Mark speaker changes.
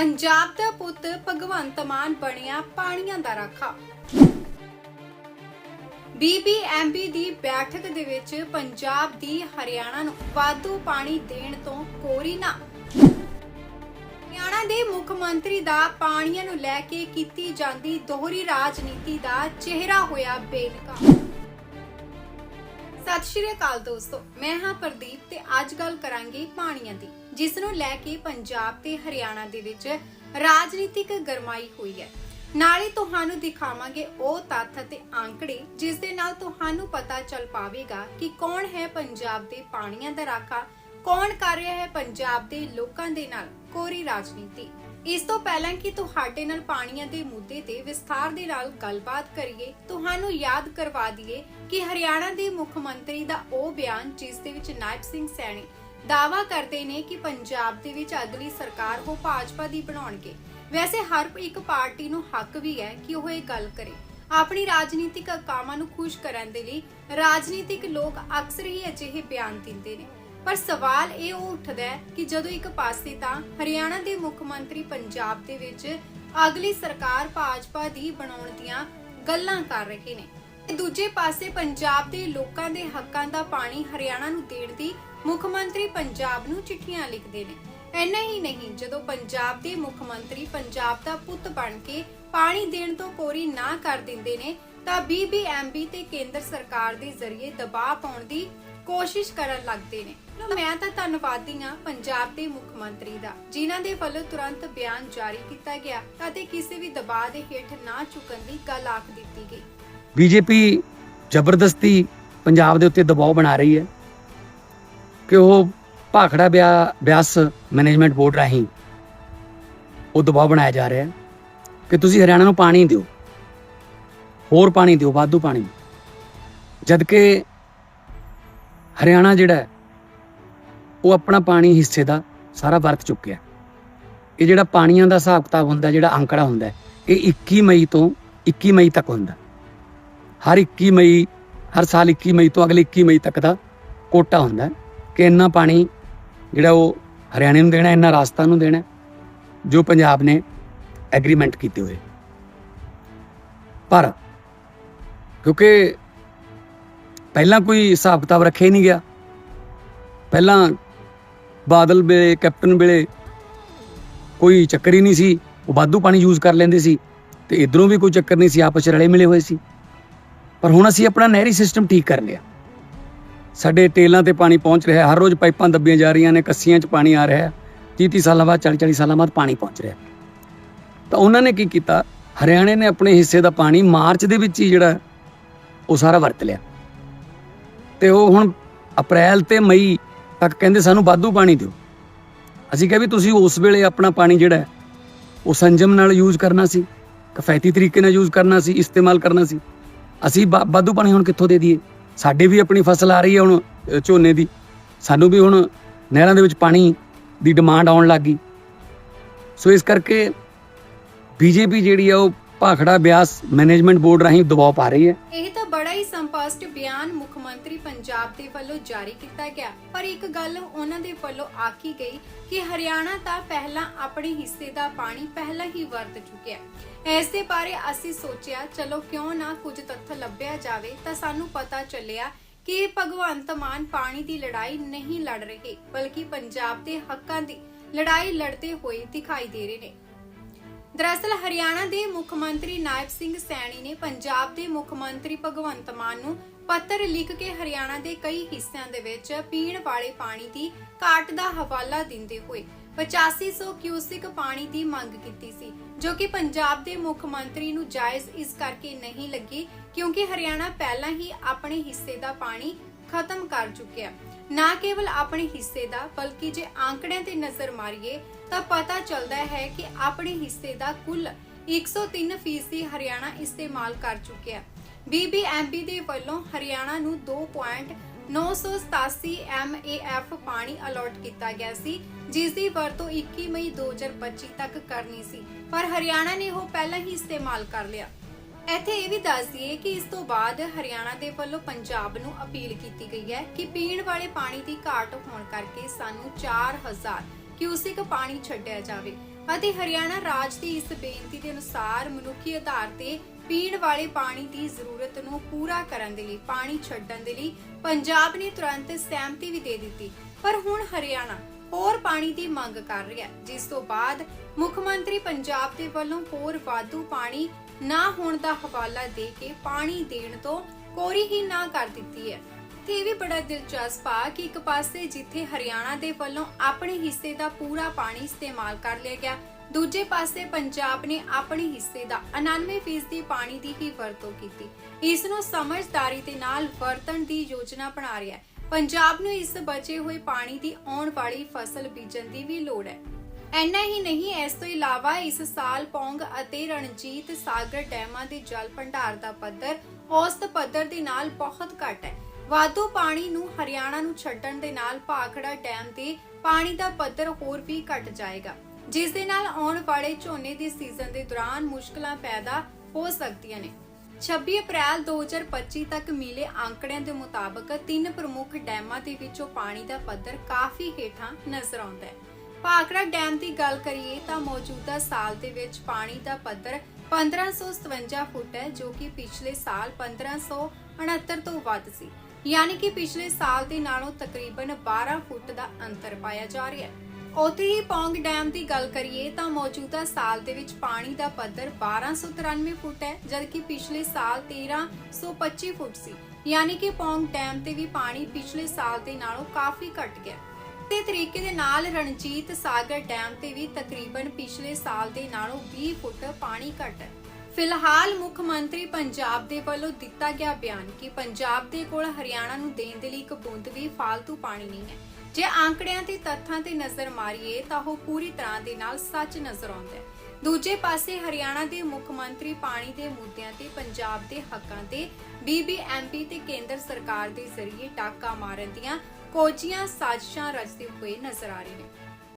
Speaker 1: ਪੰਜਾਬ ਦਾ ਪੁੱਤ ਭਗਵੰਤ ਮਾਨ ਬਣਿਆ ਪਾਣੀਆਂ ਦਾ ਰਾਖਾ। ਬੀਬੀਐਮਬੀ ਦੀ ਬੈਠਕ ਦੇ ਵਿੱਚ ਪੰਜਾਬ ਦੀ ਹਰਿਆਣਾ ਨੂੰ ਵਾਧੂ ਪਾਣੀ ਦੇਣ ਤੋਂ ਕੋਰੀ ਨਾ। ਹਰਿਆਣਾ ਦੇ ਮੁੱਖ ਮੰਤਰੀ ਦਾ ਪਾਣੀਆਂ ਨੂੰ ਲੈ ਕੇ ਕੀਤੀ ਜਾਂਦੀ ਦੋਹਰੀ ਰਾਜਨੀਤੀ ਦਾ ਚਿਹਰਾ ਹੋਇਆ ਬੇਨਕਾਬ। ਸਤਿ ਸ਼੍ਰੀ ਅਕਾਲ ਦੋਸਤੋ, ਮੈਂ ਹਾਂ ਪ੍ਰਦੀਪ ਤੇ ਅੱਜ ਗੱਲ ਕਰਾਂਗੇ ਪਾਣੀਆਂ ਦੀ ਜਿਸ ਨੂੰ ਲੈ ਕੇ ਪੰਜਾਬ ਤੇ ਹਰਿਆਣਾ ਦੇ ਵਿੱਚ ਰਾਜਨੀਤਿਕ ਗਰਮਾਈ ਹੋਈ ਹੈ। ਨਾਲੇ ਤੁਹਾਨੂੰ ਦਿਖਾਵਾਂਗੇ ਉਹ ਤੱਥ ਅਤੇ ਅੰਕੜੇ ਜਿਸ ਦੇ ਨਾਲ ਤੁਹਾਨੂੰ ਪਤਾ ਚੱਲ ਪਾਵੇਗਾ ਕਿ ਕੌਣ ਹੈ ਪੰਜਾਬ ਦੇ ਪਾਣੀਆਂ ਦਾ ਰਾਖਾ, ਕੌਣ ਕਰ ਰਿਹਾ ਹੈ ਪੰਜਾਬ ਦੇ ਲੋਕਾਂ ਦੇ ਨਾਲ ਕੋਰੀ ਰਾਜਨੀਤੀ। ਇਸ ਤੋਂ ਪਹਿਲਾਂ ਕਿ ਤੁਹਾਡੇ ਨਾਲ ਪਾਣੀਆਂ ਦੇ ਮੁੱਦੇ ਤੇ ਵਿਸਥਾਰ ਦੇ ਨਾਲ ਗੱਲਬਾਤ ਕਰੀਏ, ਤੁਹਾਨੂੰ ਯਾਦ ਕਰਵਾ ਦਈਏ ਕਿ ਹਰਿਆਣਾ ਦੇ ਮੁੱਖ ਮੰਤਰੀ ਦਾ ਉਹ ਬਿਆਨ ਜਿਸ ਦੇ ਵਿੱਚ ਨਾਇਬ ਸਿੰਘ ਸੈਣੀ ਦਾਵਾ ਕਰਦੇ ਨੇ ਕਿ ਪੰਜਾਬ ਦੇ ਵਿੱਚ ਅਗਲੀ ਸਰਕਾਰ ਉਹ ਭਾਜਪਾ ਦੀ ਬਣਾਉਣਗੇ। ਵੈਸੇ ਹਰ ਇੱਕ ਪਾਰਟੀ ਨੂੰ ਹੱਕ ਵੀ ਹੈ ਕਿ ਉਹ ਇਹ ਗੱਲ ਕਰੇ। ਆਪਣੀ ਰਾਜਨੀਤਿਕ ਕਾਮਾਂ ਨੂੰ ਖੁਸ਼ ਕਰਨ ਦੇ ਲਈ ਰਾਜਨੀਤਿਕ ਲੋਕ ਅਕਸਰ ਹੀ ਅਜਿਹੇ ਬਿਆਨ ਦਿੰਦੇ ਨੇ। ਪਰ ਸਵਾਲ ਇਹ ਉਹ ਉੱਠਦਾ ਹੈ ਕਿ ਜਦੋਂ ਇੱਕ ਪਾਸੇ ਤਾਂ ਹਰਿਆਣਾ ਦੇ ਮੁੱਖ ਮੰਤਰੀ ਪੰਜਾਬ ਦੇ ਵਿੱਚ ਅਗਲੀ ਸਰਕਾਰ ਭਾਜਪਾ ਦੀ ਬਣਾਉਣ ਦੀਆਂ ਗੱਲਾਂ ਕਰ ਰਹੇ ਨੇ ਤੇ ਦੂਜੇ ਪਾਸੇ ਪੰਜਾਬ ਦੇ ਲੋਕਾਂ ਦੇ ਹੱਕਾਂ ਦਾ ਪਾਣੀ ਹਰਿਆਣਾ ਨੂੰ ਦੇਣ ਦੀ ਮੁੱਖ ਮੰਤਰੀ ਪੰਜਾਬ ਨੂੰ ਚਿੱਠੀਆਂ ਲਿਖਦੇ ਨੇ। ਇੰਨਾ ਹੀ ਨਹੀਂ, ਜਦੋਂ ਪੰਜਾਬ ਦੇ ਮੁੱਖ ਮੰਤਰੀ ਪੰਜਾਬ ਦਾ ਪੁੱਤ ਬਣ ਕੇ ਪਾਣੀ ਦੇਣ ਤੋਂ ਕੋਰੀ ਨਾ ਕਰ ਦਿੰਦੇ ਨੇ, ਤਾਂ ਬੀਬੀਐਮਬੀ ਤੇ ਕੇਂਦਰ ਸਰਕਾਰ ਦੇ ਜ਼ਰੀਏ ਦਬਾਅ ਪਾਉਣ ਦੀ ਕੋਸ਼ਿਸ਼ ਕਰਨ ਲੱਗਦੇ ਨੇ। ਮੈਂ ਤਾਂ ਧੰਨਵਾਦੀ ਹਾਂ ਪੰਜਾਬ ਦੇ ਮੁੱਖ ਮੰਤਰੀ ਦਾ, ਜਿਨ੍ਹਾਂ ਦੇ ਵੱਲੋਂ ਤੁਰੰਤ ਬਿਆਨ ਜਾਰੀ ਕੀਤਾ ਗਿਆ ਅਤੇ ਕਿਸੇ ਵੀ ਦਬਾਅ ਦੇ ਹੇਠ ਨਾ ਝੁਕਣ ਦੀ ਗੱਲ ਆਖ ਦਿੱਤੀ ਗਈ।
Speaker 2: ਬੀਜੇਪੀ ਜ਼ਬਰਦਸਤੀ ਪੰਜਾਬ ਦੇ ਉੱਤੇ ਦਬਾਅ ਬਣਾ ਰਹੀ ਹੈ ਕਿ ਉਹ ਭਾਖੜਾ ਬਿਆਸ ਮੈਨੇਜਮੈਂਟ ਬੋਰਡ ਰਾਹੀਂ ਉਹ ਦਬਾਅ ਬਣਾਇਆ ਜਾ ਰਿਹਾ ਹੈ। ਕਿ ਤੁਸੀਂ ਹਰਿਆਣਾ ਨੂੰ ਪਾਣੀ ਦਿਓ, ਹੋਰ ਪਾਣੀ ਦਿਓ, ਵਾਧੂ ਪਾਣੀ ਜਦਕਿ ਹਰਿਆਣਾ ਜਿਹੜਾ ਉਹ ਆਪਣਾ ਪਾਣੀ ਹਿੱਸੇ ਦਾ ਸਾਰਾ ਵਰਤ ਚੁੱਕਿਆ ਇਹ ਜਿਹੜਾ ਪਾਣੀਆਂ ਦਾ ਹਿਸਾਬ ਕਿਤਾਬ ਹੁੰਦਾ, ਜਿਹੜਾ ਅੰਕੜਾ ਹੁੰਦਾ ਇਹ 21 ਮਈ ਤੋਂ 21 ਮਈ ਤੱਕ ਹੁੰਦਾ ਹਰ 21 ਮਈ, ਹਰ ਸਾਲ 21 ਮਈ ਤੋਂ ਅਗਲੇ 21 ਮਈ ਤੱਕ ਦਾ ਕੋਟਾ ਹੁੰਦਾ ਕਿ ਇੰਨਾ ਪਾਣੀ ਜਿਹੜਾ ਉਹ ਹਰਿਆਣੇ ਨੂੰ ਦੇਣਾ ਇੰਨਾ ਰਾਜਸਥਾਨ ਨੂੰ ਦੇਣਾ ਜੋ ਪੰਜਾਬ ਨੇ ਐਗਰੀਮੈਂਟ ਕੀਤੇ ਹੋਏ। ਪਰ ਕਿਉਂਕਿ ਪਹਿਲਾਂ ਕੋਈ ਹਿਸਾਬ ਕਿਤਾਬ ਰੱਖਿਆ ਹੀ ਨਹੀਂ ਗਿਆ। ਪਹਿਲਾਂ ਬਾਦਲ ਵੇਲੇ, ਕੈਪਟਨ ਵੇਲੇ ਕੋਈ ਚੱਕਰ ਹੀ ਨਹੀਂ ਸੀ। ਉਹ ਵਾਧੂ ਪਾਣੀ ਯੂਜ਼ ਕਰ ਲੈਂਦੇ ਸੀ ਤੇ ਇਧਰੋਂ ਵੀ ਕੋਈ ਚੱਕਰ ਨਹੀਂ ਸੀ, ਆਪਸ 'ਚ ਰਲੇ ਮਿਲੇ ਹੋਏ ਸੀ। ਪਰ ਹੁਣ ਅਸੀਂ ਆਪਣਾ ਨਹਿਰੀ ਸਿਸਟਮ ਠੀਕ ਕਰ ਲਿਆ। ਸਾਡੇ ਟੇਲਾਂ ਤੇ ਪਾਣੀ ਪਹੁੰਚ ਰਿਹਾ, ਹਰ ਰੋਜ਼ ਪਾਈਪਾਂ ਦੱਬੀਆਂ ਜਾ ਰਹੀਆਂ ਨੇ, ਕੱਸੀਆਂ 'ਚ ਪਾਣੀ ਆ ਰਿਹਾ ਹੈ 30-30 ਸਾਲਾਂ ਬਾਅਦ 40-40 ਸਾਲਾਂ ਬਾਅਦ ਪਾਣੀ ਪਹੁੰਚ ਰਿਹਾ। ਤਾਂ ਉਹਨਾਂ ਨੇ ਕੀ ਕੀਤਾ? ਹਰਿਆਣੇ ਨੇ ਆਪਣੇ ਹਿੱਸੇ ਦਾ ਪਾਣੀ ਮਾਰਚ ਦੇ ਵਿੱਚ ਹੀ ਜਿਹੜਾ ਉਹ ਸਾਰਾ ਵਰਤ ਲਿਆ। ਤੇ ਉਹ ਹੁਣ ਅਪ੍ਰੈਲ ਤੇ ਮਈ ਤੱਕ ਕਹਿੰਦੇ ਸਾਨੂੰ ਵਾਧੂ ਪਾਣੀ ਦਿਓ। ਅਸੀਂ ਕਿਹਾ ਵੀ ਤੁਸੀਂ ਉਸ ਵੇਲੇ ਆਪਣਾ ਪਾਣੀ ਜਿਹੜਾ ਉਹ ਸੰਜਮ ਨਾਲ ਯੂਜ਼ ਕਰਨਾ ਸੀ, ਕਫਾਇਤੀ ਤਰੀਕੇ ਨਾਲ ਯੂਜ਼ ਕਰਨਾ ਸੀ, ਇਸਤੇਮਾਲ ਕਰਨਾ ਸੀ। ਅਸੀਂ ਵਾ- ਵਾਧੂ ਪਾਣੀ ਹੁਣ ਕਿੱਥੋਂ ਦੇ ਦਈਏ? ਸਾਡੇ ਵੀ ਆਪਣੀ ਫਸਲ ਆ ਰਹੀ ਹੈ ਹੁਣ ਝੋਨੇ ਦੀ। ਸਾਨੂੰ ਵੀ ਹੁਣ ਨਹਿਰਾਂ ਦੇ ਵਿੱਚ ਪਾਣੀ ਦੀ ਡਿਮਾਂਡ ਆਉਣ ਲੱਗ ਗਈ। ਸੋ ਇਸ ਕਰਕੇ ਬੀਜੇਪੀ ਜਿਹੜੀ ਆ, ਉਹ ਭਾਖੜਾ ਬਿਆਸ ਮੈਨੇਜਮੈਂਟ ਬੋਰਡ ਰਾਹੀਂ ਦਬਾਅ ਪਾ ਰਹੀ ਹੈ।
Speaker 1: ਇਹ ਹੀ ਸੰਪਸ਼ਟ ਬਿਆਨ ਮੁੱਖ ਮੰਤਰੀ ਪੰਜਾਬ ਦੇ ਵੱਲੋਂ ਜਾਰੀ ਕੀਤਾ ਗਿਆ। ਪਰ ਇੱਕ ਗੱਲ ਉਹਨਾਂ ਦੇ ਵੱਲੋਂ ਆਖੀ ਗਈ ਕਿ ਹਰਿਆਣਾ ਤਾਂ ਪਹਿਲਾਂ ਆਪਣੇ ਹਿੱਸੇ ਦਾ ਪਾਣੀ ਪਹਿਲਾਂ ਹੀ ਵਰਤ ਚੁੱਕਿਆ ਇਸ ਦੇ ਬਾਰੇ ਅਸੀਂ ਸੋਚਿਆ, ਚਲੋ ਕਿਉਂ ਨਾ ਕੁਝ ਤੱਥ ਲੱਭਿਆ ਜਾਵੇ ਤਾਂ ਸਾਨੂੰ ਪਤਾ ਚੱਲਿਆ ਕਿ ਭਗਵੰਤ ਮਾਨ ਪਾਣੀ ਦੀ ਲੜਾਈ ਨਹੀਂ ਲੜ ਰਹੇ, ਬਲਕਿ ਪੰਜਾਬ ਦੇ ਹੱਕਾਂ ਦੀ ਲੜਾਈ ਲੜਦੇ ਹੋਏ ਦਿਖਾਈ ਦੇ ਰਹੇ ਨੇ। ਦਰਅਸਲ ਹਰਿਆਣਾ ਦੇ ਮੁੱਖ ਮੰਤਰੀ ਨਾਇਬ ਸਿੰਘ ਸੈਣੀ ਨੇ ਪੰਜਾਬ ਦੇ ਮੁੱਖ ਮੰਤਰੀ ਭਗਵੰਤ ਮਾਨ ਨੂੰ ਪੱਤਰ ਲਿਖ ਕੇ ਹਰਿਆਣਾ ਦੇ ਕਈ ਹਿੱਸਿਆਂ ਦੇ ਵਿੱਚ ਪੀਣ ਵਾਲੇ ਪਾਣੀ ਦੀ ਘਾਟ ਦਾ ਹਵਾਲਾ ਦਿੰਦੇ ਹੋਏ 8500 ਕਿਊਸਿਕ ਪਾਣੀ ਦੀ ਮੰਗ ਕੀਤੀ ਸੀ, ਜੋ ਕਿ ਪੰਜਾਬ ਦੇ ਮੁੱਖ ਮੰਤਰੀ ਨੂੰ ਜਾਇਜ਼ ਇਸ ਕਰਕੇ ਨਹੀਂ ਲੱਗੀ ਕਿਉਂਕਿ ਹਰਿਆਣਾ ਪਹਿਲਾਂ ਹੀ ਆਪਣੇ ਹਿੱਸੇ ਦਾ ਪਾਣੀ ਖਤਮ ਕਰ ਚੁੱਕਿਆ। ਨਾ ਕੇਵਲ ਆਪਣੇ ਹਿੱਸੇ ਦਾ, ਬਲਕਿ ਜੇ ਆંકੜਿਆਂ ਤੇ ਨਜ਼ਰ ਮਾਰੀਏ, ਤਾਂ ਪਤਾ ਚੱਲਦਾ ਹੈ ਕਿ ਆਪਣੇ ਹਿੱਸੇ ਦਾ ਕੁੱਲ 103% ਫੀਸਦੀ ਹਰਿਆਣਾ ਇਸਤੇਮਾਲ ਕਰ ਚੁੱਕਿਆ। ਬੀਬੀਐਮਬੀ ਦੇ ਵੱਲੋਂ ਹਰਿਆਣਾ ਨੂੰ 2.987 MAF ਪਾਣੀ ਅਲਾਟ ਕੀਤਾ ਗਿਆ ਸੀ ਜਿਸ ਦੀ ਵਰਤੋਂ 21 ਮਈ 2025 ਤੱਕ ਕਰਨੀ ਸੀ। ਪਰ ਹਰਿਆਣਾ ਨੇ ਉਹ ਪਹਿਲਾਂ ਹੀ ਇਸਤੇਮਾਲ ਕਰ ਲਿਆ। ਇੱਥੇ ਇਹ ਵੀ ਦੱਸ ਦਈਏ ਕਿ ਇਸ ਤੋਂ ਬਾਅਦ ਹਰਿਆਣਾ ਦੇ ਵੱਲੋਂ ਪੰਜਾਬ ਨੂੰ ਅਪੀਲ ਕੀਤੀ ਗਈ ਹੈ ਕਿ ਪੀਣ ਵਾਲੇ ਪਾਣੀ ਦੀ ਘਾਟ ਹੋਣ ਕਰਕੇ ਸਾਨੂੰ 4000 ਕਿਊਸਿਕ ਪਾਣੀ ਛੱਡਿਆ ਜਾਵੇ ਅਤੇ ਹਰਿਆਣਾ ਰਾਜ ਦੀ ਇਸ ਬੇਨਤੀ ਦੇ ਅਨੁਸਾਰ ਮਨੁੱਖੀ ਆਧਾਰ ਤੇ ਪੀਣ ਵਾਲੇ ਪਾਣੀ ਦੀ ਜ਼ਰੂਰਤ ਨੂੰ ਪੂਰਾ ਕਰਨ ਦੇ ਲਈ ਪਾਣੀ ਛੱਡਣ ਦੇ ਲਈ ਪੰਜਾਬ ਨੇ ਤੁਰੰਤ ਸਹਿਮਤੀ ਵੀ ਦੇ ਦਿੱਤੀ। ਪਰ ਹੁਣ ਹਰਿਆਣਾ ਹੋਰ ਪਾਣੀ ਦੀ ਮੰਗ ਕਰ ਰਿਹਾ ਹੈ, ਜਿਸ ਤੋਂ ਬਾਅਦ ਮੁੱਖ ਮੰਤਰੀ ਪੰਜਾਬ ਦੇ ਵੱਲੋਂ ਹੋਰ ਵਾਧੂ ਪਾਣੀ ਨਾ ਹੋਣ ਦਾ ਹਵਾਲਾ ਦੇ ਕੇ ਪਾਣੀ ਦੇਣ ਤੋਂ ਕੋਰੀ ਹੀ ਨਾ ਕਰ ਦਿੱਤੀ ਹੈ। ਤੇ ਇਹ ਵੀ ਬੜਾ ਦਿਲਚਸਪ ਆ ਕਿ ਇੱਕ ਪਾਸੇ ਜਿੱਥੇ ਹਰਿਆਣਾ ਦੇ ਵੱਲੋਂ ਆਪਣੇ ਹਿੱਸੇ ਦਾ ਪੂਰਾ ਪਾਣੀ ਇਸਤੇਮਾਲ ਕਰ ਲਿਆ ਗਿਆ, ਦੂਜੇ ਪਾਸੇ ਪੰਜਾਬ ਨੇ ਆਪਣੇ ਹਿੱਸੇ ਦਾ 99% ਪਾਣੀ ਦੀ ਹੀ ਵਰਤੋਂ ਕੀਤੀ। ਇਸ ਨੂੰ ਸਮਝਦਾਰੀ ਦੇ ਨਾਲ ਵਰਤਣ ਦੀ ਯੋਜਨਾ ਬਣਾ ਰਿਹਾ ਹੈ। ਪੰਜਾਬ ਨੂੰ ਇਸ ਬਚੇ ਹੋਏ ਪਾਣੀ ਦੀ ਆਉਣ ਵਾਲੀ ਫਸਲ ਬੀਜਣ ਦੀ ਵੀ ਲੋੜ ਹੈ। ਐਨਾ ਹੀ ਨਹੀਂ, ਇਸ ਤੋਂ ਇਲਾਵਾ ਇਸ ਸਾਲ ਪੌਂਗ ਅਤੇ ਰਣਜੀਤ ਸਾਗਰ ਡੈਮਾਂ ਦੇ ਜਲ ਭੰਡਾਰ ਦਾ ਪੱਧਰ, ਔਸਤ ਪੱਧਰ ਦੇ ਨਾਲ ਬਹੁਤ ਘੱਟ ਹੈ। ਵਾਧੂ ਪਾਣੀ ਨੂੰ ਹਰਿਆਣਾ ਨੂੰ ਛੱਡਣ ਦੇ ਨਾਲ ਭਾਖੜਾ ਡੈਮ ਦੇ ਪਾਣੀ ਦਾ ਪੱਧਰ ਹੋਰ ਵੀ ਘਟ ਜਾਏਗਾ। ਜਿਸ ਦੇ ਨਾਲ ਆਉਣ ਵਾਲੇ ਝੋਨੇ ਦੇ ਸੀਜ਼ਨ ਦੇ ਦੌਰਾਨ ਮੁਸ਼ਕਲਾਂ ਪੈਦਾ ਹੋ ਸਕਦੀਆਂ ਨੇ। 26 ਅਪ੍ਰੈਲ 2025 ਤੱਕ ਮਿਲੇ ਆંકੜਿਆਂ ਦੇ ਮੁਤਾਬਕ ਤਿੰਨ ਪ੍ਰਮੁੱਖ ਡੈਮਾਂ ਦੇ ਵਿੱਚੋਂ ਪਾਣੀ ਦਾ ਪੱਧਰ ਕਾਫੀ ਹੇਠਾਂ ਨਜ਼ਰ ਆਉਂਦਾ ਹੈ। ਭਾਖੜਾ ਡੈਮ ਦੀ ਗੱਲ ਕਰੀਏ ਤਾਂ ਮੌਜੂਦਾ ਸਾਲ ਦੇ ਵਿੱਚ ਪਾਣੀ ਦਾ ਪੱਧਰ 1557 ਫੁੱਟ ਹੈ, ਜੋ ਕਿ ਪਿਛਲੇ ਸਾਲ 1569 ਤੋਂ ਵੱਧ ਸੀ। ਯਾਨੀ ਕਿ ਪਿਛਲੇ ਸਾਲ ਦੇ ਨਾਲੋਂ ਤਕਰੀਬਨ 12 ਫੁੱਟ ਦਾ ਅੰਤਰ ਪਾਇਆ ਜਾ ਰਿਹਾ ਹੈ। ਉੱਥੇ ਹੀ ਪੌਂਗ ਡੈਮ ਦੀ ਗੱਲ ਕਰੀਏ ਤਾਂ ਮੌਜੂਦਾ ਸਾਲ ਦੇ ਵਿੱਚ ਪਾਣੀ ਦਾ ਪੱਧਰ 1293 ਫੁੱਟ ਹੈ, ਜਦਕਿ ਪਿਛਲੇ ਸਾਲ 1325 ਫੁੱਟ ਸੀ। ਯਾਨੀ ਕਿ ਪੌਂਗ ਡੈਮ ਤੇ ਵੀ ਪਾਣੀ ਪਿਛਲੇ ਸਾਲ ਦੇ ਨਾਲੋਂ ਕਾਫੀ ਘਟ ਗਿਆ। ਉਕਤੇ ਤਰੀਕੇ ਦੇ ਨਾਲ ਰਣਜੀਤ ਸਾਗਰ ਡੈਮ ਤੇ ਵੀ ਤਕਰੀਬਨ ਪਿਛਲੇ ਸਾਲ ਦੇ ਨਾਲੋਂ 20 ਫੁੱਟ ਪਾਣੀ ਘਟ ਹੈ। ਫਿਲਹਾਲ ਮੁੱਖ ਮੰਤਰੀ ਪੰਜਾਬ ਦੇ ਵੱਲੋਂ ਦਿੱਤਾ ਗਿਆ ਬਿਆਨ ਕਿ ਪੰਜਾਬ ਦੇ ਕੋਲ ਹਰਿਆਣਾ ਨੂੰ ਦੇਣ ਦੇ ਲਈ ਇੱਕ ਬੂੰਦ ਵੀ ਫालतू ਪਾਣੀ ਨਹੀਂ ਹੈ। ਜੇ ਆંકੜਿਆਂ ਤੇ ਤੱਥਾਂ ਤੇ ਨਜ਼ਰ ਮਾਰੀਏ ਤਾਂ ਉਹ ਪੂਰੀ ਤਰ੍ਹਾਂ ਦੇ ਨਾਲ ਸੱਚ ਨਜ਼ਰ ਆਉਂਦਾ ਹੈ। ਦੂਜੇ ਪਾਸੇ ਹਰਿਆਣਾ ਦੇ ਮੁੱਖ ਮੰਤਰੀ ਪਾਣੀ ਦੇ ਮੁੱਦਿਆਂ ਤੇ ਪੰਜਾਬ ਦੇ ਹੱਕਾਂ ਤੇ ਬੀਬੀਐਮਪੀ ਤੇ ਕੇਂਦਰ ਸਰਕਾਰ ਦੇ ਜ਼ਰੀਏ ਟਾਕਾ ਮਾਰਨ ਦੀਆਂ ਕੋਝੀਆਂ ਸਾਜ਼ਿਸ਼ਾਂ ਰਚਦੇ ਹੋਏ ਨਜ਼ਰ ਆ ਰਹੇ ਨੇ।